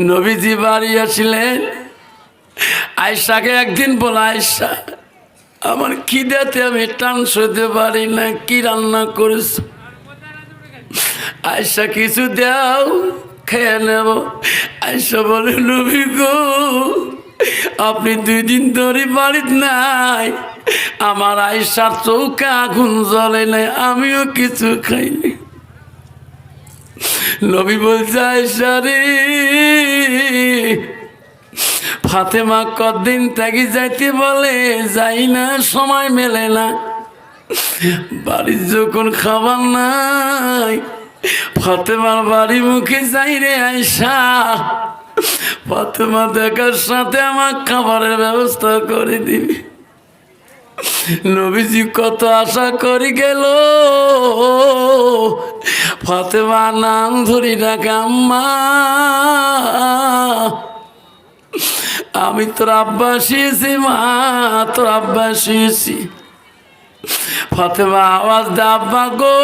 নবীজি বাড়ি আসলেন। আয়সাকে একদিন বলা আয়সা আমার খিদাতে আমি টান সইতে পারি না, কি রান্না করেছ? আয়সা কিছু দাও, খেয়ে নেব। আয়সা বলে, নবী গো, আপনি দুই দিন ধরে বাড়িতে নাই। আমার আয়সার চৌকা আগুন জ্বলে নাই, আমিও কিছু খাইনি। নবী বলছে, আয়সা রে। ফাতেমা কদিন ত্যাগি যাইতে বলে, যাই না, সময় মেলে না। বাড়ির যখন খাবার নাই, ফাতেমার বাড়ি মুখে যাই রে আয়সা। ফাতেমা দেখার সাথে আমার খাবারের ব্যবস্থা করে দিবি। নবীজি কত আশা করি গেল। ফাতেমা নাম ধরি ডাকে আম্মা। আমি তোর আব্বা শিয়েছি মা তোর আব্বা শিয়েছি ফাতেমা আওয়াজ দে, আব্বা গো।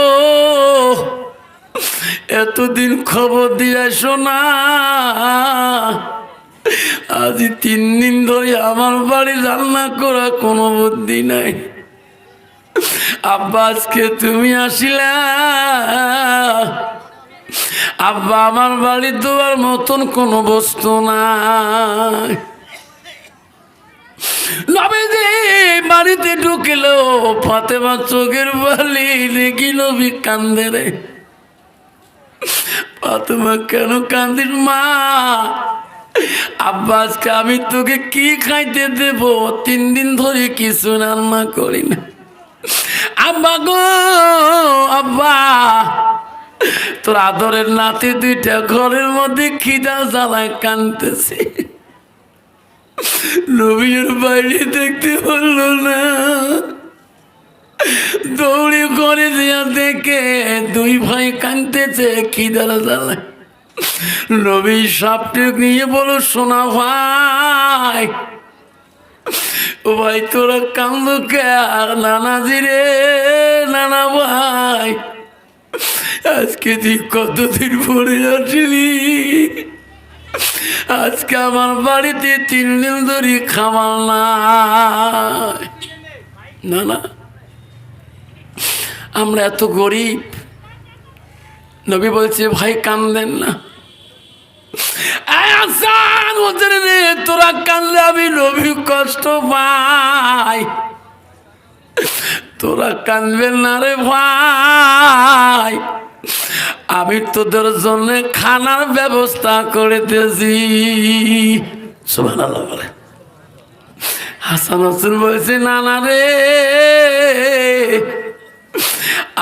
এতদিন খবর দিয়ে শোনা। আজ তিন দিন ধরে আমার বাড়ি রান্না করা কোনো বুদ্ধি নাই। আব্বা, আজকে তুমি আসিলা। আব্বা, আমার বাড়ি দেওয়ার মতন কোনো বস্তু নাই। নবীজি বাড়িতে ঢুকিল, ফাতেমা চোখের বালি দেখি নবী কান্দে রে। ফাতেমা কেন কান্দির মা? আব্বা আমি তোকে কি খাইতে দেব? তিন দিন ধরে কিছু রান্না করি না। আব্বা গো, আব্বা, তোর আদরের নাতি দুইটা ঘরের মধ্যে খিদা জ্বালায় কানতেছে নবীর বাইরে দেখতে পারল না। দৌড়ে করে দেখে দুই ভাই কানতেছে খিদার জ্বালায়। নবী সাপটে নিয়ে বলো সোনা ভাই, ও ভাই তোরা কান্দ কে? আর নানাজি রে, নানা ভাই, আজকে তুই কতদিন পরে আসলি? আজকে আমার বাড়িতে তিন দিন ধরে খাবার না না আমরা এত গরিব। নবী বলছে, ভাই, কান্দেন না এই আসান ওদের রে তোরা কানলে আমি নবী, কষ্ট পাই। তোরা কানবেন না রে ভাই। আমি তোদের জন্য খানার ব্যবস্থা করে দিয়েছি বলে। হাসান হোসেন বলছে নানা রে,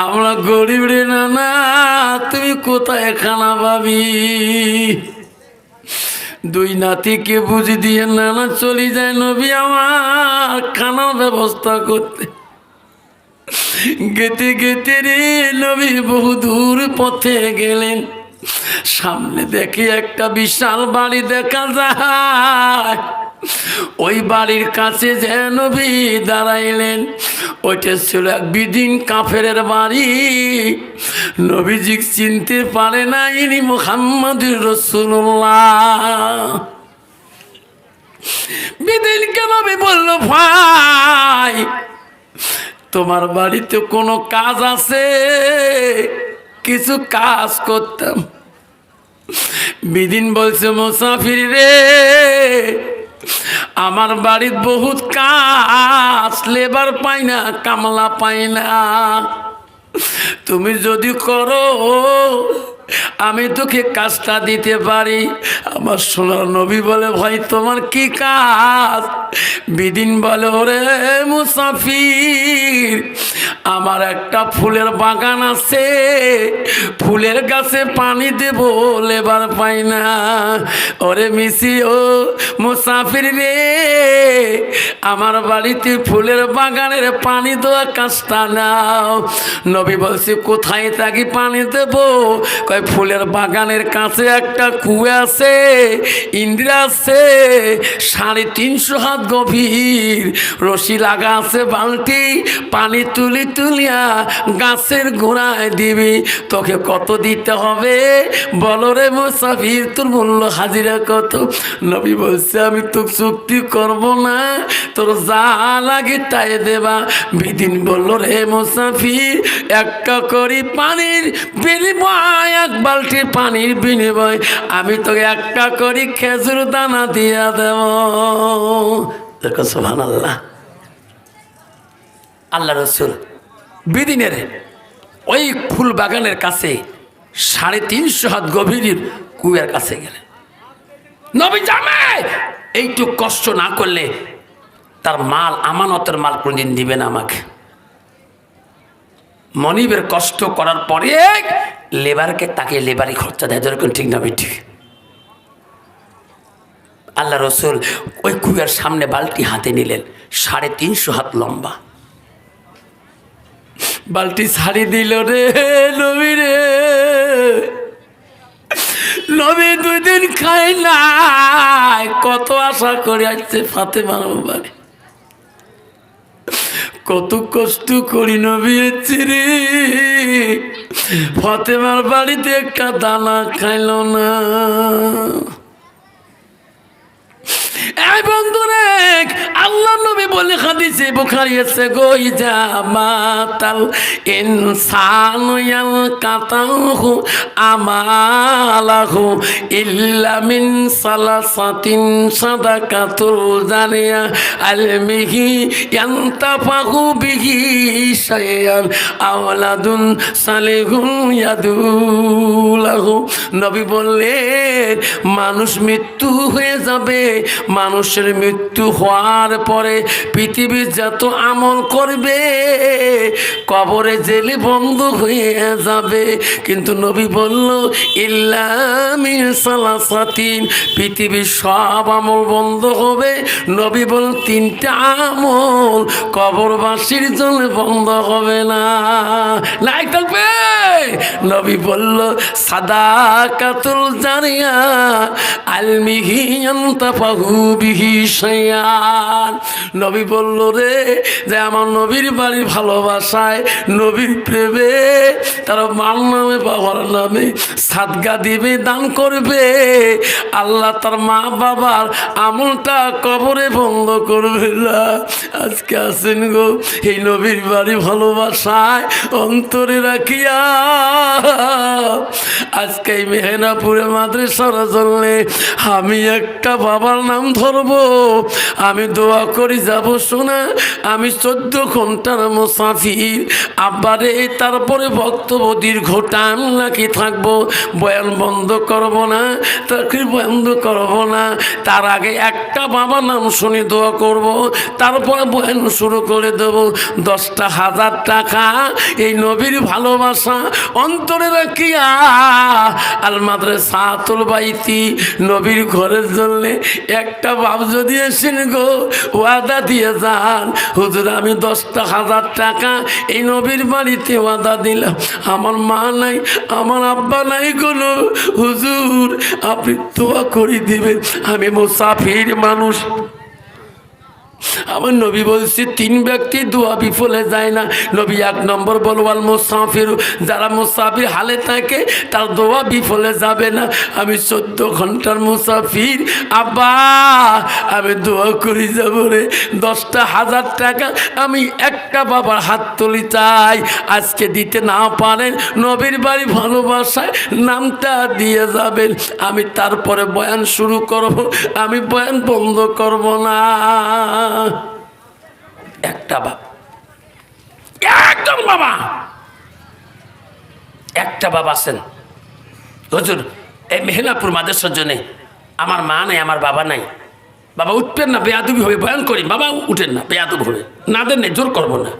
আমরা গরিব রে নানা তুমি কোথায় খানা পাবি? দুই নাতিকে বুঝি দিয়ে নানা চলি যায়, নবী আমার খানার ব্যবস্থা করতে। গেতে গেতে রে নবী বহু দূর পথে গেলেন। সামনে দেখি একটা বিশাল বাড়ি দেখা যায়। ওই বাড়ির কাছে যে নবী দাঁড়াইলেন, ওইটা ছিল এক বিদিন কাফের বাড়ি। নবীজি চিনতে পারে না ইনি মোহাম্মদ রসুল্লাহ বিদিনকে নবী বলল, ভাই, তোমার বাড়িতে কোনো কাজ আছে? কিছু কাজ করতাম। বিদিন বলছে, মোসাফির রে, আমার বাড়ির বহুত কাজ, লেবার পাই না, কামলা পাই না। তুমি যদি করো আমি তোকে কাজটা দিতে পারি। আমার সোনার নবী বলে, ভাই, তোমার কি কাজ? বিদিন বলে, ওরে মুসাফির, আমার একটা ফুলের বাগান আছে। ফুলের গাছে পানি দেব, লেবার পাই না। ওরে মিসি ও মুসাফির রে আমার বাড়িতে ফুলের বাগানের পানি দেওয়া কাজটা নাও। নবী বলছি, কোথায় থাকি পানি দেব? কয়, ফুলের বাগানের কাছে একটা কুয়া আছে, ইন্দিরা আছে, সাড়ে তিনশো হাত গভীর। রশি লাগা আছে বালতি, পানি তুলি তুলিয়া গাছের গোড়ায় দিবি। তোকে কত দিতে হবে? বলো রে মুসাফির, তোর মূল্য হাজিরা কত? নবী বলছে, আমি তো চুক্তি করব না তোর যা লাগে তাই দেবা। বিদিন বলল, রে মুসাফির একটা করি পানির বিনিময়, এক বালতি পানির বিনিময়, আমি তোকে একটা করি খেজুর দানা দিয়া দেব। দেখো সোহান আল্লাহ আল্লাহ রসুল বিদিনের ওই ফুল বাগানের কাছে সাড়ে তিনশো হাত গভীর কুয়ার কাছে গেলেন। নবী জামাই, এইটুক কষ্ট না করলে তার মাল, আমানতের মাল কোনদিন দিবে না আমাকে। মনিবের কষ্ট করার পরে লেবারকে তাকে লেবারই খরচা দেয় যেরকম ঠিক না ঠিক। আল্লাহ রসুল ওই কুয়ার সামনে বালতি হাতে নিলেন, সাড়ে তিনশো হাত লম্বা। বালতি ছাড়ি দিল রে নবী রে। নবী দুই দিন খাই না কত আশা করে আসছে ফাতে মানব বাড়ি কত কষ্ট করি নবী রে ফতেমার বাড়িতে একটা দানা খাইল না। এই বন্ধুরে, আল্লাহ নবী বলে হাদিসে বুখারি আছে গই জামাতাল ইনসানু ইয়াল কাতাহু আমালাহু ইল্লা মিন সালাসাতিন সাদাকাতুল জারিয়া আলমিহি ইয়ান্তাফাহু বিহি শাইয়ান আওলাদুন সালিহুন ইয়াদুলাহু। নবী বললেন, মানুষ মৃত্যু হয়ে যাবে মানুষের মৃত্যু হওয়ার পরে পৃথিবীর যত আমল করবে, কবরে জেলে বন্ধ হয়ে যাবে। কিন্তু নবী বলল সালাসাতিন পৃথিবীর সব আমল বন্ধ হবে। নবী বল, তিনটা আমল কবরবাসীর জন্য বন্ধ হবে না। নাই থাকবে। নবী বলল সাদা কাতুল জারিয়া আলমিহি আন্তাফাহু। বিহি নবী বলল, রে, যে আমার নবীর বাড়ি ভালোবাসায় নবীর প্রেমে তারা মাল নামে, বাবার নামে সাদগা দিবে, দান করবে। আল্লাহ তার মা বাবার আমলটা কবরে বন্ধ করবে না। আজকে আসেন গো, এই নবীর বাড়ি ভালোবাসায় অন্তরে রাখিয়া। আজকে এই মেহেনাপুরে মাদ্রাসার জন্য আমি একটা বাবার নাম ধরবো। আমি দোয়া করি, যাব শোনা। আমি চোদ্দ ঘণ্টার মুসাফির। আব্বারে, তারপরে বক্তব্য দীর্ঘ টাইম নাকি থাকব। বয়ান বন্ধ করব না তাকে বন্ধ করব না। তার আগে একটা বাবার নাম শুনে দোয়া করব। তারপরে বয়ান শুরু করে দেব। দশটা হাজার টাকা, এই নবীর ভালোবাসা অন্তরে রাখিয়া। আল মাদ্রাসা সাতুল বাইতি, নবীর ঘরের জন্যে একটা বাপ যদি এসেন গো, ওয়াদা দিয়ে যান। হুজুর, আমি দশটা হাজার টাকা এই নবীর বাড়িতে ওয়াদা দিলাম। আমার মা নাই, আমার আব্বা নাই কোনো। হুজুর, আপনি দোয়া করে দিবেন, আমি মুসাফির মানুষ। আমার নবী বলছি, তিন ব্যক্তি দোয়া বিফলে যায় না। নবী এক নম্বর বলওয়াল মুসাফির যারা মুসাফির হালে থাকে, তার দোয়া বিফলে যাবে না। আমি চোদ্দ ঘণ্টার মুসাফির। আব্বা, আমি দোয়া করি যাব রে। দশটা হাজার টাকা আমি একটা বাবার হাত তুলি চাই। আজকে দিতে না পারেন, নবীর বাড়ি ভালোবাসায় নামটা দিয়ে যাবেন। আমি তারপরে বয়ান শুরু করব, আমি বয়ান বন্ধ করব না একটা বাবা একজন বাবা। একটা বাবা আছেন। হজুর, এই মেহেনাপুর মাদেশ্বর জন্যে আমার মা নাই, আমার বাবা নাই। বাবা, উঠবেন না, বেয়াদুবি হবে, বয়ান করি বাবা, উঠেন না, বেয়াদুব হবে। না দেন নেই, জোর করব না।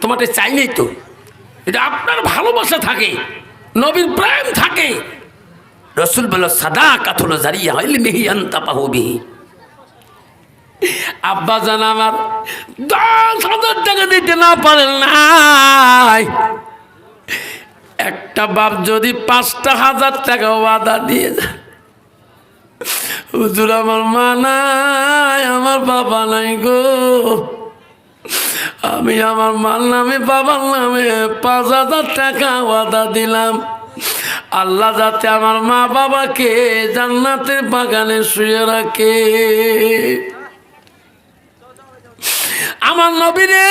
তোমাকে চাই নেই তো। এটা আপনার ভালোবাসা থাকে, নবীর প্রেম থাকে, রসুল বলো সাদা কাথলো জারিয়া হইলে মেহি আন্তা পাহবিহি আব্বা জান আমার, দশ হাজার টাকা দিতে না পারেন নাই। একটা বাপ যদি পাঁচটা হাজার টাকা ওয়াদা দিয়ে যায়, হুজুর আমার মা নাই, আমার বাবা নাই গো। আমি আমার মার নামে, বাবার নামে পাঁচ হাজার টাকা ওয়াদা দিলাম। আল্লাহ যাতে আমার মা বাবাকে জান্নাতের বাগানে শুয়ে রাখে। আমার নবীরে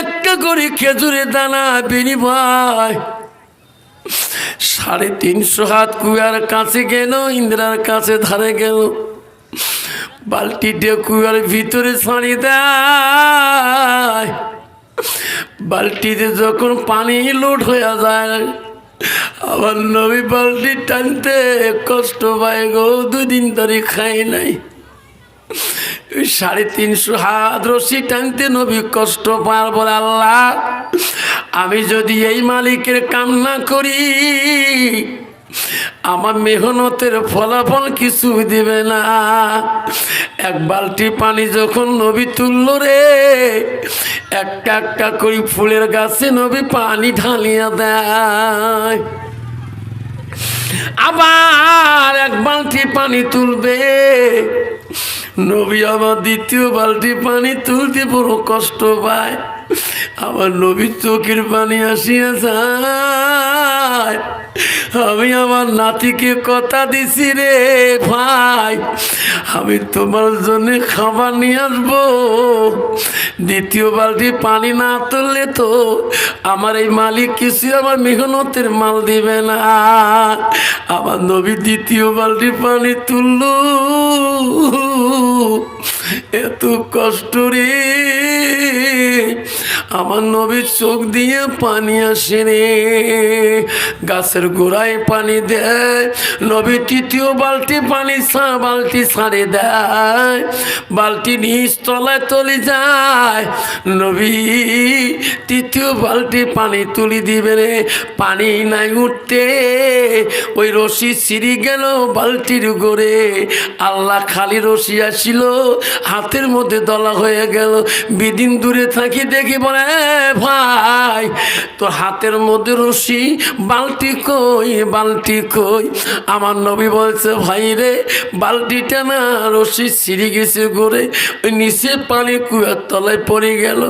একটা করে খেজুরের দানা বিনিময় সাড়ে তিনশো হাত কুয়ার কাছে গেল, ইন্দিরার কাছে ধারে গেল। বালতিটা কুয়ার ভিতরে ছাড়ি দেয়। বালতিতে যখন পানি লোড হয়ে যায় আবার নবী বালতি টানতে কষ্ট পায় গো, দুদিন ধরে খাই নাই। সাড়ে তিনশো হাত রশি টানতে নবী কষ্ট পার বলে আল্লাহ। আমি যদি এই মালিকের কান্না করি, আমার মেহনতের ফলাফল কিছু দিবে না। এক বালতি পানি যখন নবী তুলল রে, একটা একটা করে ফুলের গাছে নবী পানি ঢালিয়া দেয়। আবার এক বালতি পানি তুলবে নবী আমার দ্বিতীয় বালতি পানি তুলতে বড় কষ্ট পায়। আমার নবীর চোখের পানি আসিয়া যায়। আমি আমার নাতিকে কথা দিছি রে ভাই, আমি তোমার জন্য খাবার নিয়ে আসব। দ্বিতীয় বালতি পানি না তুললে তো আমার এই মালিক কিছু আমার মেহনতের মাল দিবে না। আমার নবী দ্বিতীয় বালতি পানি তুললো। Oh. এত কষ্ট রে। আমার নবীর চোখ দিয়ে পানি আসে রে। গাছের গোড়ায় পানি দেয় নবী তৃতীয় বালতি পানি সা বালতি ছাড়ে দেয়। বালতি নিচ তলায় তলে যায়, নবী তৃতীয় বালতি পানি তুলি দিবে রে। পানি নাই উঠতে, ওই রশি সিঁড়ি গেল বালতির গোড়ে আল্লাহ খালি রশি আসিল হাতের মধ্যে দলা হয়ে গেল। বিদিন দূরে থাকি দেখি বলে ভাই, তোর হাতের মধ্যে রশি, বালতি কই বালতি কই? আমার নবী বলছে, ভাই রে, বালতিটা না, রশি ছিঁড়ে গেছে ঘুরে ওই নিচে পানি কুয়ার তলায় পড়ে গেল।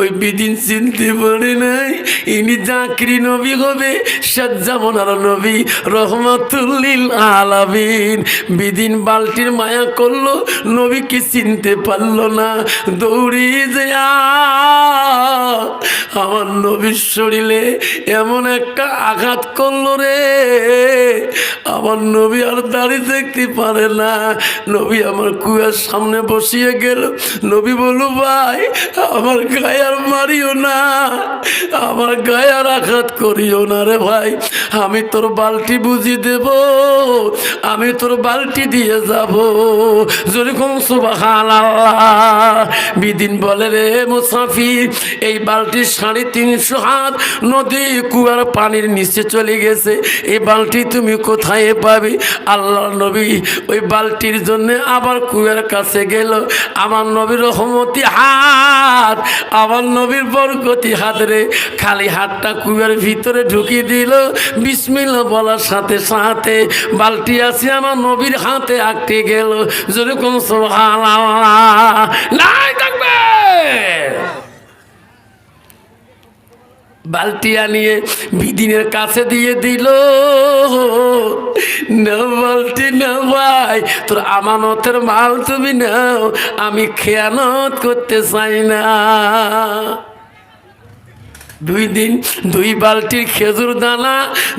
ওই বিদিন চিনতে পারে নাই, ইনি চাকরি নবী হবে সাজ্জামনার নবী, রহমাতুল্লিল আলামিন। বিদিন বালতির মায়া করল, নবীকে চিনতে পারল না দৌড়ি যে আমার নবীর শরীরে এমন একটা আঘাত করল রে। আমার নবী আর দাঁড়িয়ে দেখতে পারে না। নবী আমার কুয়ার সামনে বসিয়ে গেল। নবী বলু ভাই, আমার গায়ে আর মারিও না। আমার গায়ে আর আঘাত করিও না রে ভাই। আমি তোর বালতি বুঝি দেব। আমি তোর বালতি দিয়ে যাব। যেরকম বিদিন বলে রে মুসাফির, এই বালতির সাড়ে তিনশো হাত নদী কুয়ার পানির নিচে চলে গেছে। এই বালতি তুমি কোথায় পাবে? আল্লাহ নবী ওই বালতির জন্য আবার কুয়ার কাছে গেল। আমার নবীর রহমতি হাত, আমার নবীর বরকতি হাত রে। খালি হাতটা কুয়ার ভিতরে ঢুকিয়ে দিল। বিসমিল্লা বলার সাথে সাথে বালতি আসি আমার নবীর হাতে আটকে গেল। যেরকম সোহান নাই থাকবে। বালতিয়া নিয়ে বিদিনের কাছে দিয়ে দিল। না বালতি না ভাই, তোর আমানতের মাল তুমি নাও, আমি খেয়ানত করতে চাই না। দুই দিন দুই বালতির খেজুর দানা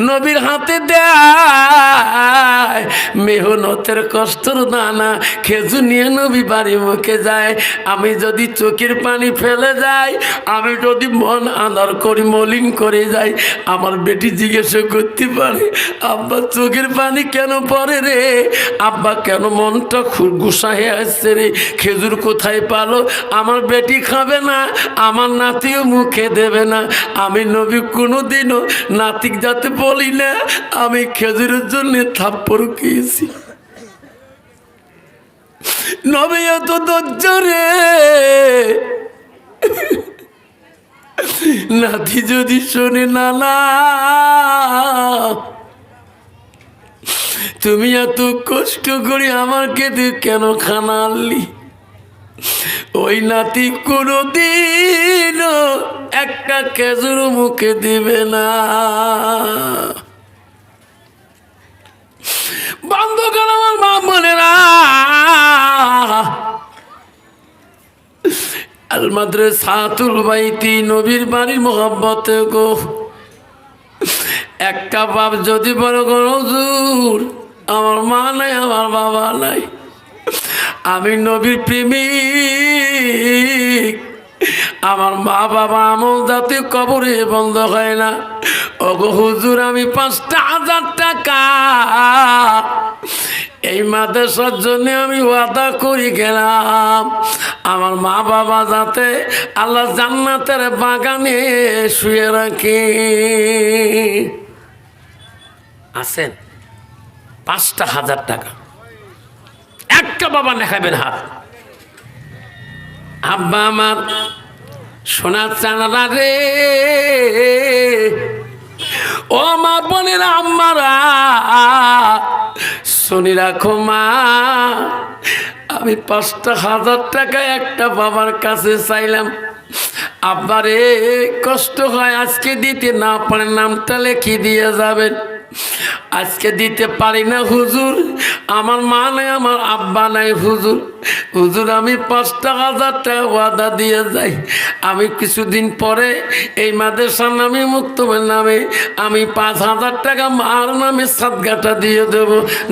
নবীর হাতে দেয়। মেহনতের কষ্টর দানা খেজুর নিয়ে নবী বাড়ি মুখে যায়। আমি যদি চোখের পানি ফেলে যাই, আমি যদি মন আদার করি মলিন করে যাই, আমার বেটি জিজ্ঞেস করতে পারে, আব্বা, চোখের পানি কেন পড়ে রে? আব্বা, কেন মনটা গুসা হয়ে আসছে রে? খেজুর কোথায় পালো? আমার বেটি খাবে না, আমার নাতিও মুখে দেবে না। আমি নবী, কোনোদিনও নাতিক যাতে বলি না। আমি খেজুরের জন্য থাপ্পড় খেয়েছি। নবী এত ধৈর্য রে নাতি যদি শোনে না তুমি এত কষ্ট করে আমাকে কেন খানা আনলি? ওই নাতি কোনো কোনোদিন একটা খেজুর মুখে দিবে না। বন্ধ কর আমার মা বোনেরা আলমাদ্রে সাতুল বাইতি, নবীর বাড়ির মোহাব্বতে গো। একটা বাপ যদি বড় হুজুর, আমার মা নাই, আমার বাবা নাই। আমি নবীর প্রেমিক। আমার মা বাবা আমল যাতে কবরে বন্ধ হয় না। ওগো হুজুর, আমি পাঁচটা হাজার টাকা এই মাদ্রাসার জন্য আমি ওয়াদা করি গেলাম। আমার মা বাবা যাতে আল্লাহ জান্নাতের বাগানে শুয়ে রাখি। আছেন? পাঁচটা হাজার টাকা। একটা বাবা দেখাবেন হাত আব্বা আমার সোনার চানারা রে। ও মা বোনেরা আম্মারা, শুনি রাখো মা, আমি পাঁচটা হাজার টাকা একটা বাবার কাছে চাইলাম। আব্বারে কষ্ট হয় আজকে দিতে না পারেন নামটা লেখি দিয়ে যাবেন। আজকে দিতে পারি না হুজুর। আমার মা নাই, আমার আব্বা নাই হুজুর। হুজুর, আমি পাঁচটা হাজার টাকা ওয়াদা দিয়ে যাই। আমি কিছুদিন পরে এই মাদ্রাসার নামে, মুক্তমের নামে আমি পাঁচ হাজার টাকা মার নামে সাদগাটা দিয়ে দেব,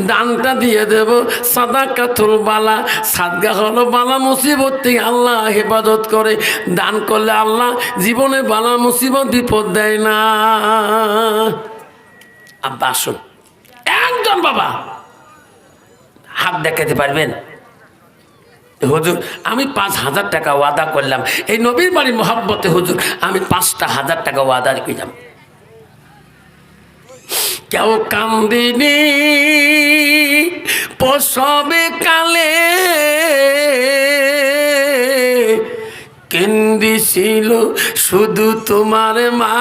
দানটা দিয়ে দেব। সাদা কাতুল বালা, সাদগা হলো বালা মুসিবত থেকে আল্লাহ হেফাজত করে। দান করলে আল্লাহ জীবনে বালা মুসিবত, বিপদ দেয় না। আব্বা, আসুন। একজন বাবা। হাত দেখাতে পারবেন? হুজুর, আমি পাঁচ হাজার টাকা ওয়াদা করলাম। এই নবীর বাড়ির মোহাব্বতে, হুজুর, আমি পাঁচটা হাজার টাকা ওয়াদা করলাম কেউ কান্দিনি, প্রসবে কালে কেন্দিছিল শুধু তোমার মা।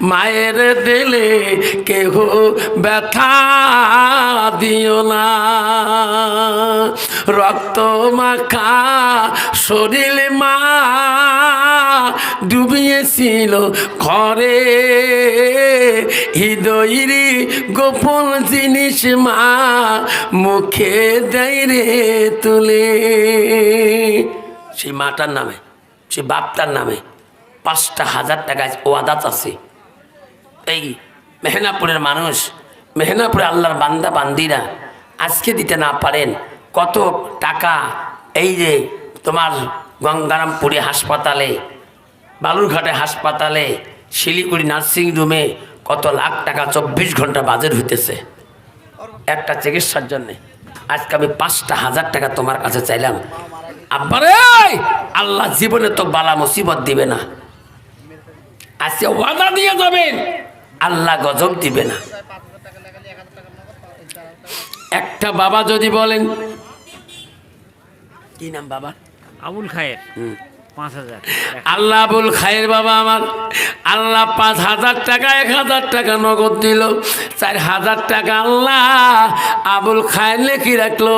মায়ের দিলে কেহ ব্যথা দিও না। রক্ত মাখা শরীর মা ডুবিয়েছিল ঘরে। হৃদয়রি গোপন জিনিস মা মুখে দেয় রে তুলে। সেই মাটার নামে সে বাপটার নামে পাঁচটা হাজার টাকা ওয়াদাত আছে। এই মেহনাপুরের মানুষ, মেহনাপুরে আল্লাহর বান্দা, বান্দিরা আজকে দিতে না পারেন কত টাকা এই যে তোমার গঙ্গারামপুরে হাসপাতালে, বালুরঘাটে হাসপাতালে, শিলিগুড়ি নার্সিং রুমে কত লাখ টাকা চব্বিশ ঘণ্টা বাজেট হইতেছে। একটা চিকিৎসার জন্যে। আজকে আমি পাঁচটা হাজার টাকা তোমার কাছে চাইলাম। আব্বারে আল্লাহ জীবনে তো বালা মুসিবত দিবে না। আজকে ওয়াদা দিয়ে যাবেন। আল্লাহ গজব দিবে না। একটা বাবা যদি বলেন কি নাম বাবা? আবুল খায়ের। হুম। আল্লাহ আবুল খায়ের বাবা আমার। আল্লাহ পাঁচ হাজার টাকা এক হাজার টাকা নগদ দিল। চার হাজার টাকা আল্লাহ আবুল খায়ের লেখি রাখল।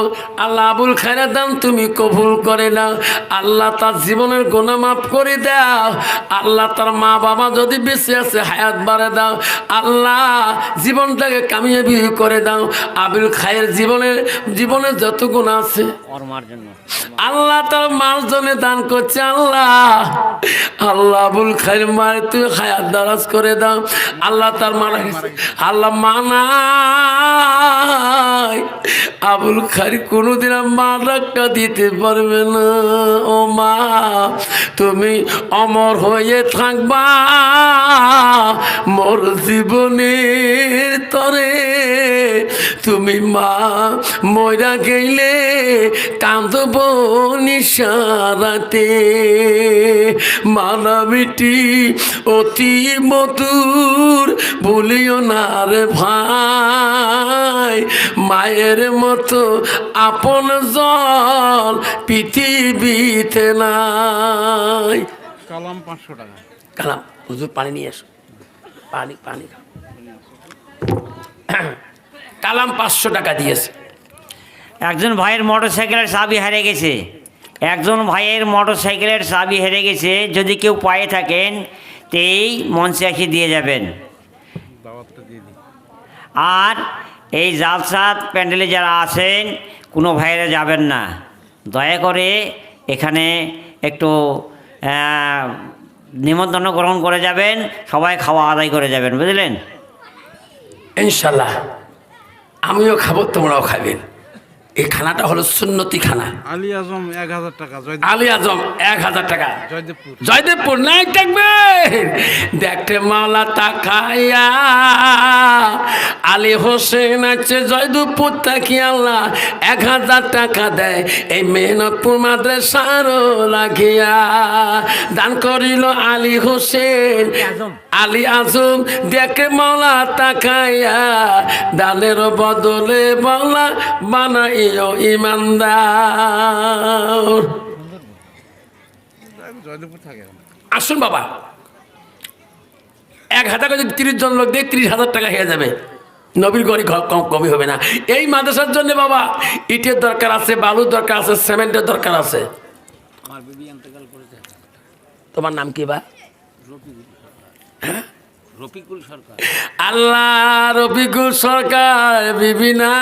আল্লাহ আবুল খায়ের দাম তুমি কবুল করে নাও। আল্লাহ তার জীবনের গোনা মাফ করে দাও। আল্লাহ তার মা বাবা যদি বেঁচে আছে হায়াত বাড়ে দাও। আল্লাহ জীবনটাকে কামিয়ে কামিয়াবি করে দাও। আবুল খায়ের জীবনের জীবনের যত গুণ আছে আল্লাহ তার মার জন্য দান করছে। আল্লাহ আল্লাহ। আল্লাহ আবুল খাইর মার, তুই হায়াত দারাজ করে দাও। আল্লাহ তার মারা গেছে। আল্লাহ মানাই আবুল খারি কোনোদিন আর মা ডাক্কা দিতে পারবে না। ও মা, তুমি অমর হয়ে থাকবা। মোর জীবনের তরে তুমি মা ময়রা গেলে কাঁদব নিশারাতে। মানামিটি অতি মধুর বলিও না রে ভাই। মায়ের মতো আপন জল পৃথিবীতে নাই। কালাম পাঁচশো টাকা। কালাম হুজুর পানি নিয়ে এসো। পানি পানি কালাম পাঁচশো টাকা দিয়েছে। একজন ভাইয়ের মোটর সাইকেলের চাবি হারিয়ে গেছে। একজন ভাইয়ের মোটর সাইকেলের চাবি হেরে গেছে যদি কেউ পায়ে থাকেন তো এই মঞ্চে এসে দিয়ে যাবেন। দাওয়াতটা দিয়ে দিই আর এই জালসাত প্যান্ডেলে যারা আছেন কোনো ভাইয়েরা যাবেন না। দয়া করে এখানে একটু নিমন্ত্রণ গ্রহণ করে যাবেন সবাই খাওয়া আদায় করে যাবেন বুঝলেন? ইনশাল্লাহ আমিও খাব তোমরাও খাবেন। এই খানাটা হলো সুন্নতি খানা। আলী আজম এক হাজার টাকা আলী আজম এক হাজার টাকা। জয়দেবপুর। জয়দেবপুর নাই দেখতে মাওলা তাকাইয়া। আলী হোসেন আছে জয়দেবপুর তাকি আল্লাহ এক হাজার টাকা দেয়। এই মেহনতপুর মাদ্রাসারও লাগিয়া দান করিল আলী হোসেন। আলী আজম। দেখে মাওলা তাকাইয়া দানের বদলে মাওলা বানাইও ইমানদার। থাকে আসুন বাবা। এক হাজার যদি তিরিশ জন লোক দিয়ে তিরিশ হাজার টাকা হয়ে যাবে। নবীর গড়ি কম কমই হবে না। এই মাদ্রাসার জন্য বাবা ইটের দরকার আছে বালুর দরকার আছে সিমেন্টের দরকার আছে। তোমার নাম কি বা? রফিকুল সরকার। আল্লাহ রফিকুল সরকার বিবিনাই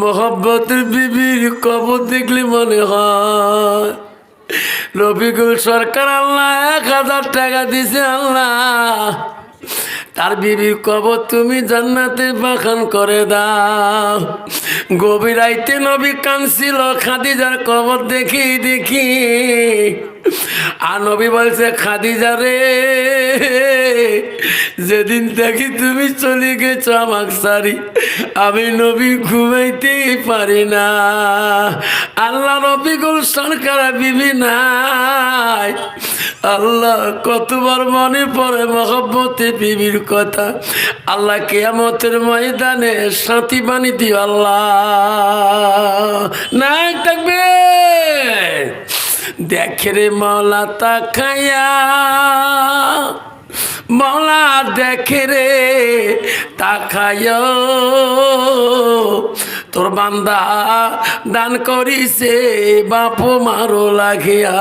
মোহব্বতের বিবির কবর দেখলে মনে হয়। রফিকুল সরকার আল্লাহ এক হাজার টাকা দিছে আল্লাহ। তার বিবি কবর তুমি জান্নাতে বাখান করে দাও। গভীর রাইতে নবী কানছিল খাদিজার কবর দেখি দেখি। আর নবী বলছে, খাদিজা রে, যেদিন দেখি তুমি চলে গেছ আমাক সারি, আমি নবী ঘুমাইতেই পারি না। আল্লাহ রবিকুল সরকার বিবি নাই। আল্লাহ কতবার মনে পড়ে মহব্বতে বিবির কথা। আল্লাহ কেয়ামতের ময়দানে সাথী বানি দিও আল্লাহ। না থাকবে দেখে রে মলা তাকায়া মলা দেখে রে তাকায় তোর বান্দা দান করিছে বাপ মারো লাগিয়া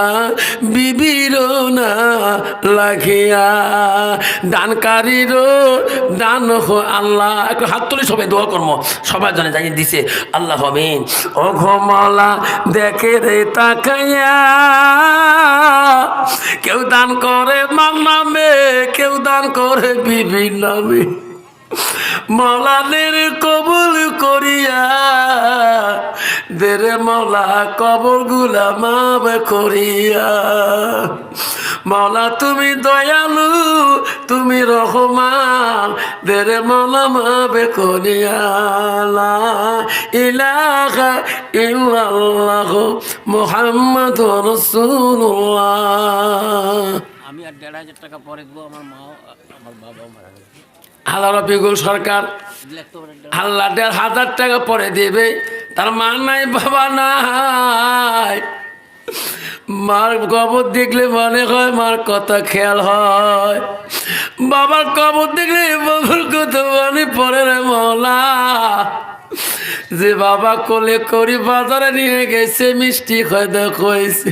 বিবির না লাগিয়া। দানকারীর দান হো আল্লাহ। একটু হাত তুলে সবাই, দোয়া কর্ম সবার জন্য জানিয়ে দিছে, আল্লাহ হবেন ও ঘমলা দেখে রে তাকাইয়া। কেউ দান করে মার নামে, কেউ দান করে বিবি নামে। মলানের কবুল করিয়া, দেরে মলা কবরগুলা করিয়া। মলা, তুমি দয়ালু, তুমি রহমান, দেরে মলা মাবে করিয়া। লা ইলাহা ইল্লাল্লাহ মুহাম্মদ রাসূলুল্লাহ। আমি আর দেড় হাজার টাকা পরে দেবো আমার মা আমার বাবা মারা। আল্লাহ রফিকুল সরকার আল্লাহ দেড় হাজার টাকা পরে দেবে। তার মা নাই, বাবা নাই। মার কবর দেখলে মনে হয় মার কথা খেয়াল হয়। বাবার কবর দেখলে বাবার কথা মনে পড়ে রে মলা। যে বাবা কোলে করি বাজারে নিয়ে গেছে, মিষ্টি খয় হয়েছে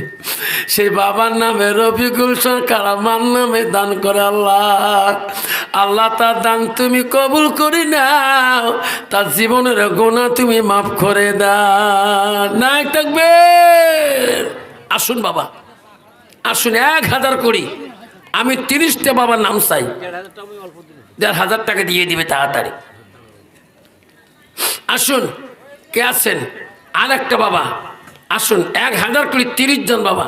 সেই বাবার নামে রফিকুল সরকার আমার নামে দান করে আল্লাহ। আল্লাহ তার দান তুমি কবুল করি নাও, তার জীবনের গোনা তুমি মাফ করে দাও। নাই থাকবে? আসুন বাবা, আসুন এক হাজার করি আমি তিরিশটা বাবার নাম চাই। দেড় হাজার টাকা দিয়ে দিবে তাড়াতাড়ি। আসুন। কে আছেন? আর একটা বাবা। আসুন এক হাজার কোটি তিরিশ জন বাবা।